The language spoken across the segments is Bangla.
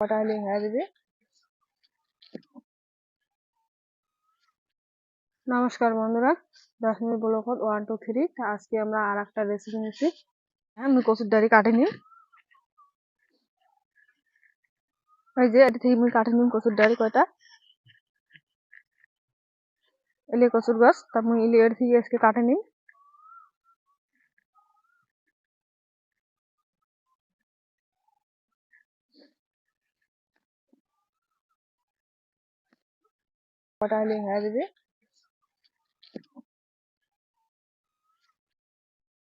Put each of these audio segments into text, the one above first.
হয়ে যাবে নমস্কার বন্ধুরা দশমী ব্লকত ওয়ান টু থ্রি আজকে আমরা আর একটা রেসিপি নিচ্ছি হ্যাঁ আমি কচুর দাড়ি কাটে নিই ওই যে এটা থেকে কাটে নিম কচুর দাড়ি কয়টা। এলে কচুর গাছ, তা মুই এলে এর থেকে আজকে কাটে নিম। কটা হলে হয়ে যাবে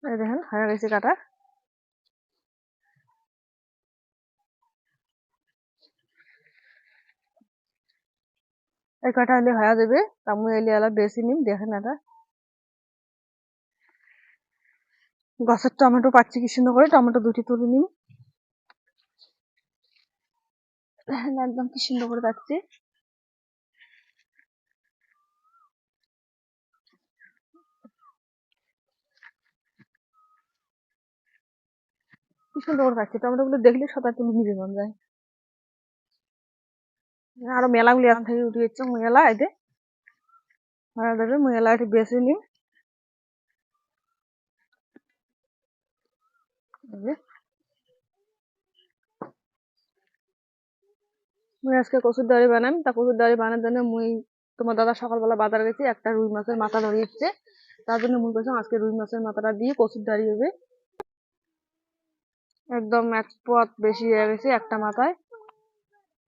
দেখেন হয়ে গেছে কাটা এই কাটা হলে হয়ে যাবে তা মুই এলে আলা বেশি নিম দেখেন এটা গাছের টমেটো পাচ্ছি কি সুন্দর করে টমেটো দুটি তুলে নিম একদম কি সুন্দর করে পাচ্ছি কি সুন্দর পাচ্ছি টমেটো গুলো দেখলে সবাই তুলে নিবে মন যায়। আরও মেলাগুলি এখন থেকে উঠে যাচ্ছে মেলা এতে মেলা একটু বেশি। মুই আজকে কচুর দাড়ি বানাম, তা কচুর দাড়ি বানার জন্য মুই তোমার দাদা সকালবেলা বাজার গেছি, একটা রুই মাছের মাথা ধরিয়েছে। তার জন্য মুই কইছিলাম আজকে রুই মাছের মাথাটা দিয়ে কচুর দাড়ি হবে। একদম এক পথ বেশি হয়ে গেছে একটা মাথায়।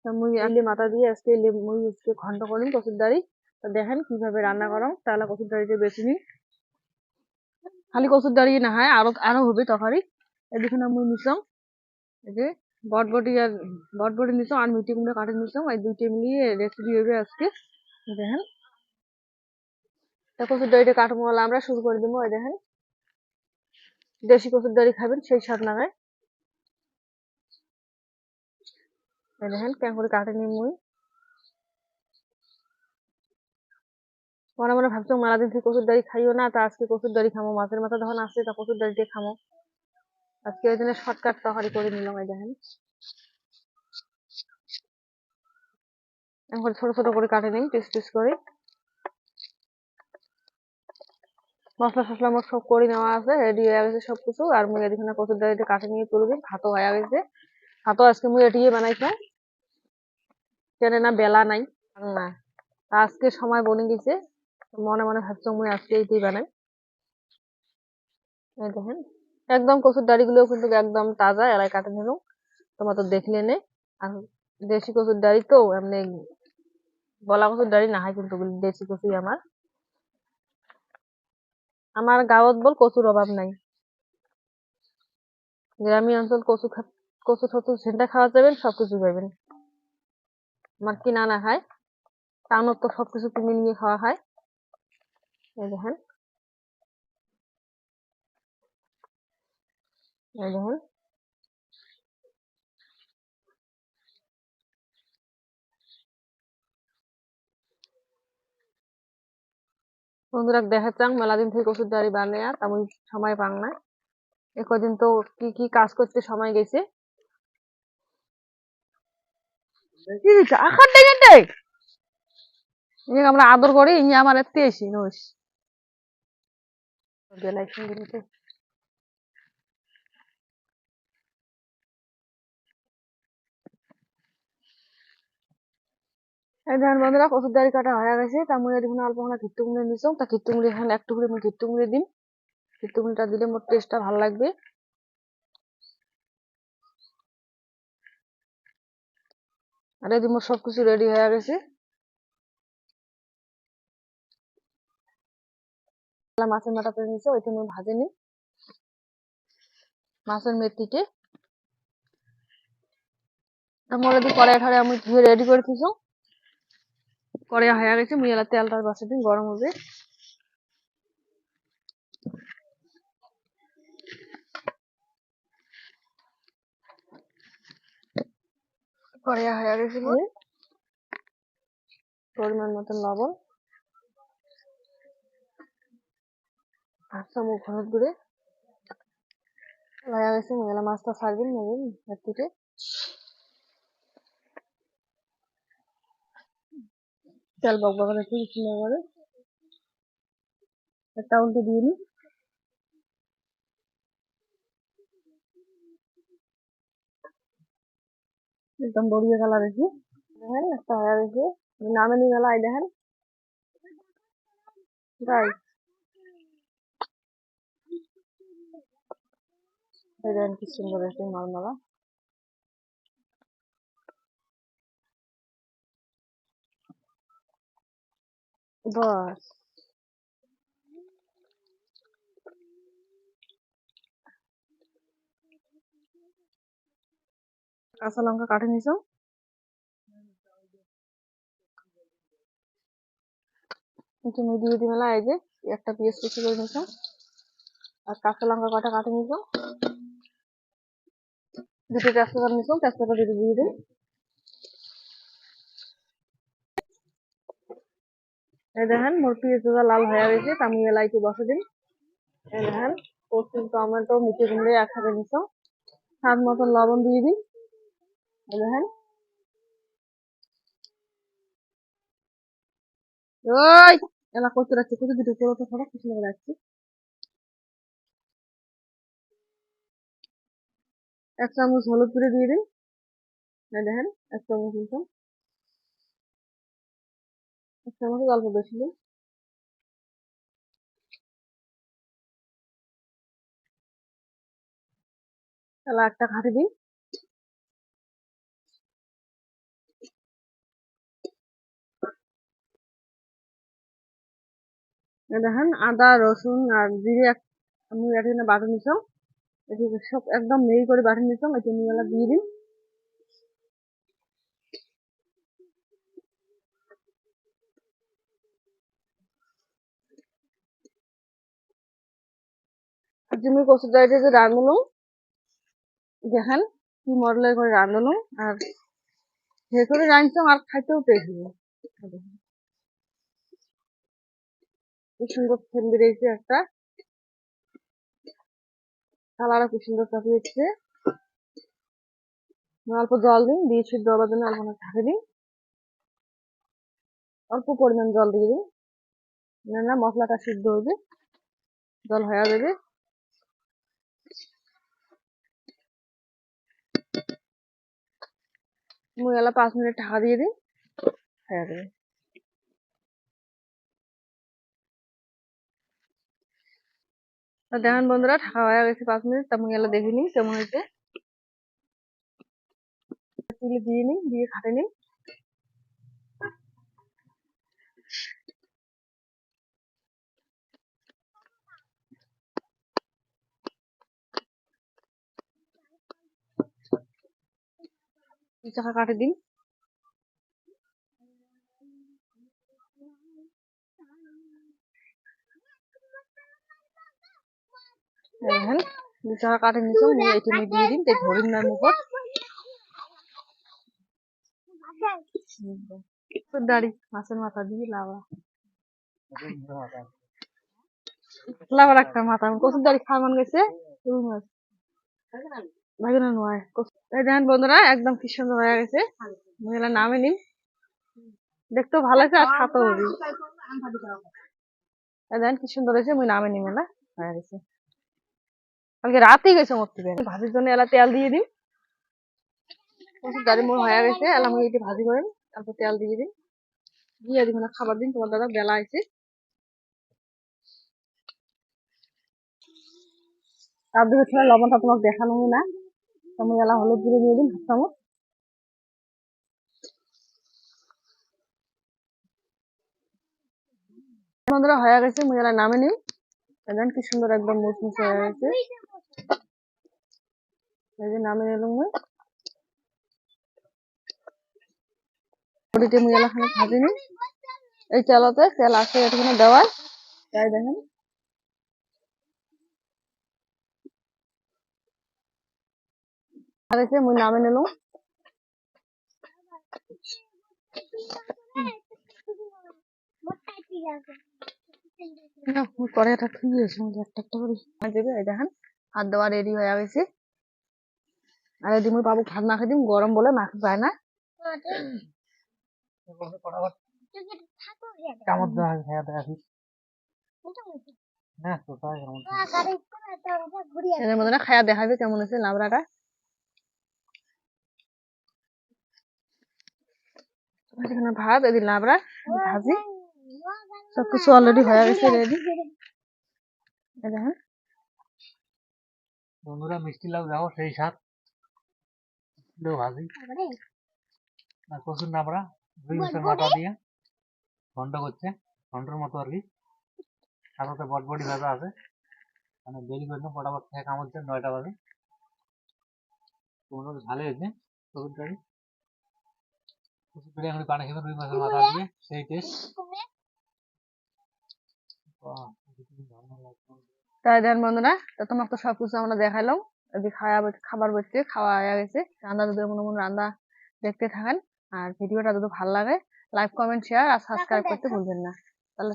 তা মুই আলি মাথা দিয়ে আজকে মুই আজকে ঘন্ট করিম কচুর দাড়ি তা দেখেন কীভাবে রান্না করম তাহলে কচুর দাড়িটা বেশি নিই খালি কচুর দাড়ি না হয় আরও আরও হবে তরকারি। এদিকে না মুই নিছাম এই যে বটবটি আর বটবটি নিছাম আর মিটি কুমড়া কাটে নিছাম এই দুইটা মিলিয়ে রেসিপি হবে আজকে। দেখেন। তা কচুর দাড়িটা কাটবো আমরা শুরু করে দেবো এই দেখেন। দেশি কচুর দাড়ি খাবেন সেই স্বাদ লাগায়। দেখেন কেমন করে কাটে নিই মুই মনে মনে ভাবছ মেলা দিন কচুর দাড়ি খাইও না তা আজকে কচুর দাড়ি খামো মাছের মাথা যখন আসছে তা কচুর দাড়ি দিয়ে খামো আজকে ওই জন্য শর্টকাট তরকারি করে নিলাম এই দেখেন এখন ছোট ছোট করে কাটে নিই পিস পিস করে মশলা টসলা আমার সব করে নেওয়া আছে রেডি হয়ে গেছে সবকিছু আর মুই এদিকে কচুর দাড়িতে কাটে নিয়ে তুলবি ভাতও হয়ে গেছে ভাতও আজকে মুই এটিয়ে বানাইছিলাম কেন না বেলা নাই। না আজকে সময় বনে গেছে। মনে মনে ভাবছ মুই আজকে এইটাই বানাই দেখেন, একদম কচুর দাড়ি গুলো কিন্তু একদম তাজা এলাই কাটে নিলাম তোমার তো দেখলে নে? আর দেশি কচুর দাড়ি তো এমনি বলা কচুর দাড়ি না হয় কিন্তু দেশি কচুই আমার আমার গাঁৱত বল কচুর অভাব নাই। গ্রামীণ অঞ্চল কচু খা কচু টচু যেটা খাওয়া যাবেন, সবকিছু পাবেন। আমার কিনা না খায় টাউনত তো সবকিছু কিনে নিয়ে খাওয়া হয়। এই দেখেন। বন্ধুরা দেখাচ্ছাং মেলা দিন থেকে কচুর দাড়ি বানায়া, তেমন সময় পাং না। এ কদিন তো কি কি কাজ করতে সময় গেছে কি দিচ্ছে আখার আমরা আদর করি ইয়ে আমার এসি দাড়ি কাটা হয়ে গেছে। তা মুই দেখুন অল্প খানা কিট্টুমড়ি নিছাম তা কিট্টুমড়ি এখানে একটু করে আমি কিট্টুমড়ি দিম। কিট্টুমড়িটা দিলে মোর টেস্টটা ভালো লাগবে। আর এদিকে মোর সবকিছু রেডি হয়ে গেছে। মাছের মাথা করে নিছে ওইটা আমি ভাজে নিই মাছের মোর এদিকে কড়াই ঠড়াই আমি ধুয়ে রেডি করে দিছো কড়াই হয়ে গেছে মুই এলা তেলটা বসে দিন গরম হবে। কড়াইয়া হয়ে গেছে পরিমাণ মতন লবণ আর চামচ হলুদ গুঁড়ে। লাগা গেছে মেলা মাছটা ছাড়বেন, নেবেন এর থেকে। তেল বকবকানো কিছু না করে। একটা উল্টে দিয়ে নিই একদম বড়িয়ে গেলা দেখি। দেখেন একটা হয়ে গেছে নামে নিয়ে গেল আই দেখেন। গাইস এই দেখেন কি সুন্দর আছে মালমালা। বাস। কাঁচা লঙ্কা কাটে নিছো? মুই দিয়ে দিই মেলা এই যে, একটা পেঁয়াজ কুচি করে নিছো। আর কাঁচা লঙ্কা কটা কাটে নিছো? দুটো তেজপাতা নিছো, তেজপাতা দুটো দিয়ে দিন এই দেখেন, মোর পেঁয়াজটা লাল হয়ে গেছে আমি এলাইতে বসে দিন। এই দেখেন পশ্চিম টমেটো মিঠে কুমড়ে একসাথে নিছো। স্বাদ মতন লবণ দিয়ে দিন এই দেখেন ওই এলা করতে রাখছি কত দুটো পুরো তো খাবার কিছু লাগে রাখছি এক চামচ হলুদ করে দিয়ে দিন। দেখেন, এক চামচ মতন। এক চামচ অল্প বেশি দিন। তাহলে একটা ঘাটি দিন। দেখেন আদা, রসুন আর জিরে আমি এখানে বাটা নিছাম সব একদম মিহি করে বাটা নিছাম এটা নিয়ে দিয়ে দিন। তুমি কচুর ডাইটা যে রাঁধুনো, দেখেন কি মডেলের করে রাঁধুনো। আর সে করে রাঁধছো আর খাইতেও টেস্ট কি সুন্দর ফেন বেরিয়েছে একটা কালারও কি সুন্দর চাপিয়েছে অল্প জল দিন দিয়ে সিদ্ধ হবার জন্য অল্প ঢাকে দিন অল্প পরিমাণ জল দিয়ে দিন না না মশলাটা সিদ্ধ হবে। জল হয়ে যাবে। মুই এলা পাঁচ মিনিট ঢাকা দিয়ে দিন হয়ে যাবে। তা দেখেন বন্ধুরা ঢাকা হয়ে গেছে পাঁচ মিনিট, তা মুই এলা দেখে নিই কেমন হয়েছে? তুলে দিয়ে নিই দিয়ে খাটে নিই চাকা কাটে দিন। দেখেন মুই এটা দিয়ে দিন, তাই ধরিন না মুখত দাড়ি, মাছের মাথা দিয়ে লাভা কচুর দাড়ি নয় বন্ধুরা, একদম কি সুন্দর হয়ে গেছে। মহিলা নামে নিন দেখতেও ভালো আছে আর খাতেও কি সুন্দর হয়েছে মুই নামে নি মেলা হয়ে গেছে। কালকে রাতেই গেছে মোট থেকে ভাজির জন্য এলা তেল দিয়ে দিন। দাড়ি মোর হয়ে গেছে। এলা মুই এটি ভাজি করেন। তারপর তেল দিয়ে দিন। দিয়ে দিন খাবার দিন। তোমার দাদা বেলা আছে তার দিকে ছিল লবণটা তোমাকে দেখানো না। তুমি এলা হলুদ গুঁড়ো দিয়ে দিন, হাফ হয়ে গেছে। মুই এলা নামে নিই দেখেন কি সুন্দর একদম মুচমুচ হয়ে গেছে। এই যে নামে নিলাম মুই মুই এলা খানে এই তেলতে, তেল আছে এখানে দেওয়া তাই দেখেন। আর এসে মুই নামে নিলাম। কড়াইটা ঠিক আছে একটা একটা করে। দেখেন ভাত দেওয়া রেডি হয়ে গেছে। আর এদিকে মুই বাবু ভাত মাখে দিম গরম বলে পায় না। হয় দেখা ঠিক না মধ্যে খায়া দেখাবে কেমন আছে লাবড়াটা। এখানে ভাত এদিকে লাবড়া ভাজি। সবকিছু অলরেডি হয়ে গেছে রেডি বন্ধুরা মিষ্টি লাউ দেখো সেই লাউ ভাজি। আর কচুর দুই মাথা দিয়ে ঘন্ট করছে ঘন্টর মতো আর কি। সাথে বটবটি ভাজা আছে। মানে দেরি করে না ফটাফট খেয়ে কামড়ছে নয়টা বাজে। ভালোই হয়েছে কচুর ডাড়ি কচুর ডাড়ি এখন পানি খেতে দুই মাসের মাথা দিয়ে সেই টেস্ট তাই দেন বন্ধুরা তো তোমাকে তো সবকিছু আমরা দেখালাম। খাওয়া খাবার বসছে খাওয়া হয়ে গেছে। রান্না দুধের মনে মনে রান্না দেখতে থাকেন। আর ভিডিওটা যদি ভালো লাগে লাইক কমেন্ট শেয়ার আর সাবস্ক্রাইব করতে ভুলবেন না। তাহলে